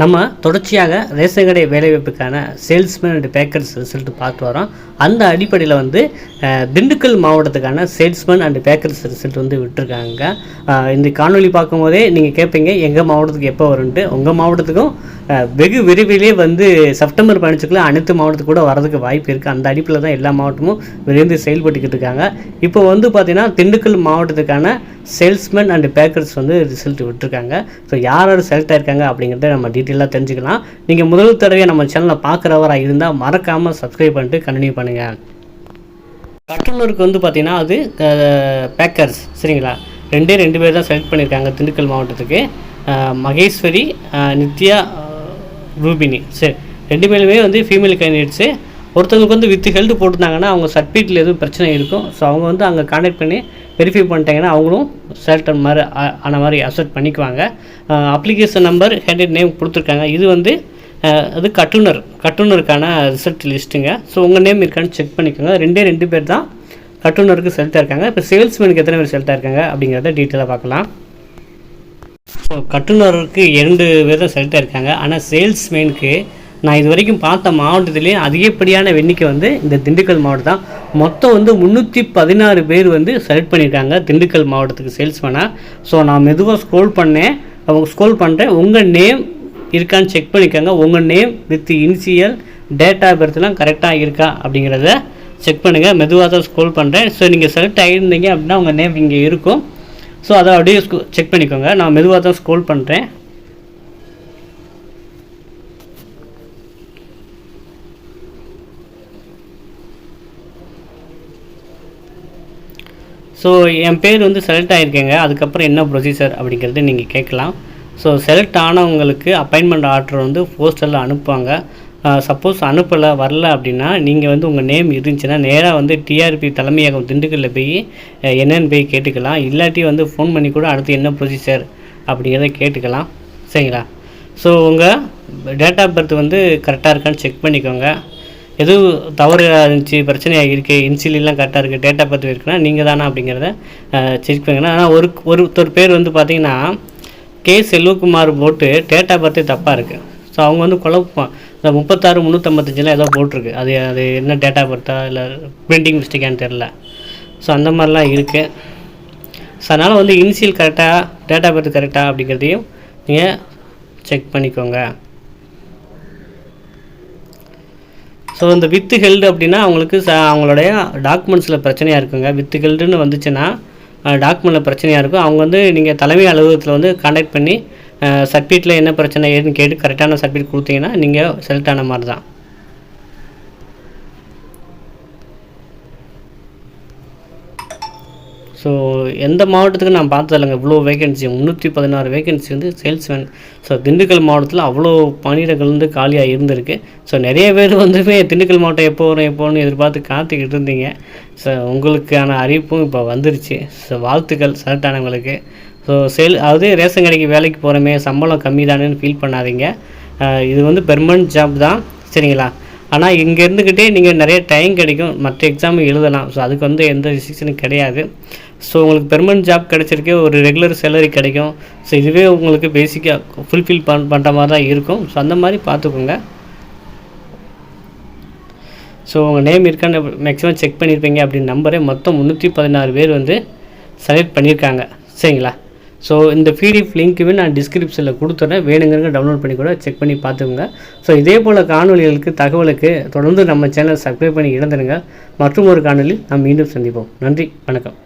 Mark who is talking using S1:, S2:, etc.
S1: நம்ம தொடர்ச்சியாக ரேஷன் கடை வேலைவாய்ப்புக்கான சேல்ஸ்மேன் அண்ட் பேக்கர்ஸ் ரிசல்ட் பார்த்து வரோம் அந்த அடிப்படையில் வந்து திண்டுக்கல் மாவட்டத்துக்கான சேல்ஸ்மேன் அண்ட் பேக்கர்ஸ் ரிசல்ட் வந்து விட்டுருக்காங்க. இந்த காணொலி பார்க்கும்போதே நீங்கள் கேட்பீங்க எங்கள் மாவட்டத்துக்கு எப்போ வரும்ன்ட்டு. உங்கள் மாவட்டத்துக்கும் வெகு விரைவிலே வந்து செப்டம்பர் பதினஞ்சுக்குள்ளே அனைத்து மாவட்டத்துக்கு கூட வரதுக்கு வாய்ப்பு இருக்குது அந்த அடிப்பில் தான் எல்லா மாவட்டமும் விரைந்து செயல்பட்டுக்கிட்டு இருக்காங்க. இப்போ வந்து பார்த்தீங்கன்னா திண்டுக்கல் மாவட்டத்துக்கான சேல்ஸ்மேன் அண்ட் பேக்கர்ஸ் வந்து ரிசல்ட் விட்டுருக்காங்க. ஸோ யார் யார் செலக்ட் ஆயிருக்காங்க அப்படிங்கிறத நம்ம டீட்டெயிலாக தெரிஞ்சுக்கலாம். நீங்கள் முதல் தடவையாக நம்ம சேனலை பார்க்குறவராக இருந்தால் மறக்காமல் சப்ஸ்கிரைப் பண்ணிட்டு கண்டினியூ பண்ணுங்கள் கட்டலூருக்கு வந்து பார்த்தீங்கன்னா அது பேக்கர்ஸ் சரிங்களா? ரெண்டே ரெண்டு பேர் தான் செலக்ட் பண்ணியிருக்காங்க திண்டுக்கல் மாவட்டத்துக்கு. மகேஸ்வரி நித்யா ரூபினி சரி. ரெண்டு பேருமே வந்து ஃபீமேல் கேண்டிடேட்ஸு ஒருத்தவங்களுக்கு வந்து வித் ஹெல்த் போட்டிருந்தாங்கன்னா அவங்க சர்டிஃபிகேட்டில் எதுவும் பிரச்சனை இருக்கும். ஸோ அவங்க வந்து அங்கே கான்டாக்ட் பண்ணி வெரிஃபை பண்ணிட்டாங்கன்னா அவங்களும் செலக்ட் மாதிரி ஆன மாதிரி அக்செப்ட் பண்ணிக்குவாங்க. அப்ளிகேஷன் நம்பர் கேண்டிடேட் நேம் கொடுத்துருக்காங்க. இது வந்து அது கட்டுனர் கட்டுனருக்கான ரிசல்ட் லிஸ்ட்டுங்க ஸோ உங்கள் நேம் இருக்கான்னு செக் பண்ணிக்கோங்க. ரெண்டே ரெண்டு பேர் தான் கட்டுனருக்கு செலக்டாக இருக்காங்க. இப்போ சேல்ஸ்மேனுக்கு எத்தனை பேர் செலக்டாக இருக்காங்க அப்படிங்கிறத டீட்டெயிலாக பார்க்கலாம். ஸோ கட்டுனருக்கு இரண்டு பேர் தான் செலக்டாக இருக்காங்க. ஆனால் சேல்ஸ்மேனுக்கு நான் இது வரைக்கும் பார்த்த மாவட்டத்திலேயே அதிகப்படியான எண்ணிக்கை வந்து இந்த திண்டுக்கல் மாவட்டம் தான். மொத்தம் வந்து முந்நூற்றி பதினாறு பேர் வந்து செலக்ட் பண்ணியிருக்காங்க திண்டுக்கல் மாவட்டத்துக்கு சேல்ஸ்மேனாக ஸோ நான் மெதுவாக ஸ்க்ரோல் பண்ணேன். அவங்க ஸ்க்ரோல் பண்ணுறேன் உங்கள் நேம் இருக்கான்னு செக் பண்ணிக்கோங்க. உங்கள் name with initial date of பர்த்லாம் கரெக்டாக இருக்கா அப்படிங்கிறத செக் பண்ணுங்கள் மெதுவாக தான் ஸ்க்ரோல் பண்ணுறேன் ஸோ நீங்கள் செலக்ட் ஆகியிருந்தீங்க அப்படின்னா உங்கள் நேம் இங்கே இருக்கும். ஸோ அதை அப்படியே செக் பண்ணிக்கோங்க. நான் மெதுவாக தான் ஸ்க்ரோல் பண்ணுறேன் ஸோ என் பேர் வந்து செலக்ட் ஆகிருக்கேங்க அதுக்கப்புறம் என்ன ப்ரொசீஜர் அப்படிங்கிறது நீங்கள் கேட்கலாம். ஸோ செலக்ட் ஆனவங்களுக்கு அப்பாயின்மெண்ட் ஆர்டர் வந்து போஸ்டரில் அனுப்புவாங்க. சப்போஸ் அனுப்பலை வரல அப்படின்னா நீங்கள் வந்து உங்கள் நேம் இருந்துச்சுன்னா நேராக வந்து டிஆர்பி தலைமையகம் திண்டுக்கல்ல போய் என்னென்னு என்னன்னு போய் கேட்டுக்கலாம். இல்லாட்டி வந்து ஃபோன் பண்ணி கூட அடுத்து என்ன ப்ரொசீஜர் அப்படிங்கிறத கேட்டுக்கலாம். சரிங்களா? ஸோ உங்கள் டேட் ஆஃப் பர்த் வந்து கரெக்டாக இருக்கான்னு செக் பண்ணிக்கோங்க. எதுவும் தவறு இருந்துச்சு பிரச்சனையாக இருக்குது இன்சிலாம் கரெக்டாக இருக்குது டேட்டா பற்றி இருக்குன்னா நீங்கள் தானா அப்படிங்கிறத செக் பண்ணுங்க. ஆனால் ஒரு ஒருத்தர் பேர் வந்து பார்த்தீங்கன்னா கே செல்வகுமார் போட்டு டேட்டா பற்றி தப்பாக இருக்குது ஸோ அவங்க வந்து குழப்பம் இந்த முப்பத்தாறு முந்நூற்றம்பத்தஞ்சில் ஏதோ போட்டிருக்கு. அது அது என்ன டேட்டா பர்த்தா இல்லை பிரிண்டிங் மிஸ்டேக்கான்னு தெரில ஸோ அந்த மாதிரிலாம் இருக்குது ஸோ அதனால் வந்து இனிஷியல் கரெக்டாக டேட்டா பர்த் கரெக்டாக அப்படிங்கிறதையும் நீங்கள் செக் பண்ணிக்கோங்க. ஸோ இந்த வித்து ஹெல்டு அப்படின்னா அவங்களுக்கு ச அவங்களுடைய டாக்குமெண்ட்ஸில் பிரச்சனையாக இருக்குங்க. வித்து ஹெல்டுன்னு வந்துச்சுன்னா டாக்குமெண்ட்டில் பிரச்சனையாக இருக்கும். அவங்க வந்து நீங்கள் தலைமை அலுவலகத்தில் வந்து காண்டாக்ட் பண்ணி சர்டிஃபிகேட்டில் என்ன பிரச்சனை ஏதுன்னு கேட்டு கரெக்டான சர்டிஃபிகேட் கொடுத்தீங்கன்னா நீங்கள் செலக்ட் ஆன மாதிரி தான் ஸோ எந்த மாவட்டத்துக்கு நான் பார்த்ததில்லைங்க இவ்வளோ வேகன்சி முந்நூற்றி பதினாறு வேகன்சி வந்து சேல்ஸ்மேன் ஸோ திண்டுக்கல் மாவட்டத்தில் அவ்வளோ பணியிடங்கள் வந்து காலியாக இருந்திருக்கு. ஸோ நிறைய பேர் வந்துமே திண்டுக்கல் மாவட்டம் எப்போ வரும் எப்போன்னு எதிர்பார்த்து காத்துக்கிட்டு இருந்தீங்க. ஸோ உங்களுக்கான அறிவிப்பும் இப்போ வந்துருச்சு. ஸோ வாழ்த்துக்கள் செலக்ட் ஆனவங்களுக்கு ஸோ சேல் அதாவது ரேஷன் கடைக்கு வேலைக்கு போகிறோமே சம்பளம் கம்மி தானேன்னு ஃபீல் பண்ணாதீங்க இது வந்து பெர்மனன்ட் ஜாப் தான். சரிங்களா? ஆனால் இங்கே இருந்துக்கிட்டே நீங்கள் நிறைய டைம் கிடைக்கும். மற்ற எக்ஸாம் எழுதலாம். ஸோ அதுக்கு வந்து எந்த ரெஸ்ட்ரிக்ஷனும் கிடையாது. ஸோ உங்களுக்கு பெர்மனன்ட் ஜாப் கிடைச்சிருக்கே ஒரு ரெகுலர் சேலரி கிடைக்கும். ஸோ இதுவே உங்களுக்கு பேசிக்காக ஃபுல்ஃபில் பண் பண்ணுற மாதிரி தான் இருக்கும். ஸோ அந்த மாதிரி பார்த்துக்கோங்க. ஸோ உங்கள் நேம் இருக்கான்னு மேக்ஸிமம் செக் பண்ணியிருப்பீங்க அப்படின்னு நம்பரே மொத்தம் முந்நூற்றி பதினாறு பேர் வந்து செலக்ட் பண்ணியிருக்காங்க சரிங்களா? ஸோ இந்த பிடிஎஃப் லிங்க்குமே நான் டிஸ்கிரிப்ஷனில் கொடுத்துட்றேன் வேணுங்கிறங்க டவுன்லோட் பண்ணி கூட செக் பண்ணி பார்த்துக்கோங்க. ஸோ இதே போல் காணொளிகளுக்கு தகவலுக்கு தொடர்ந்து நம்ம சேனலை சப்ஸ்கிரைப் பண்ணி இழந்துருங்க மற்றும் ஒரு காணொளியில் நாம் மீண்டும் சந்திப்போம். நன்றி. வணக்கம்.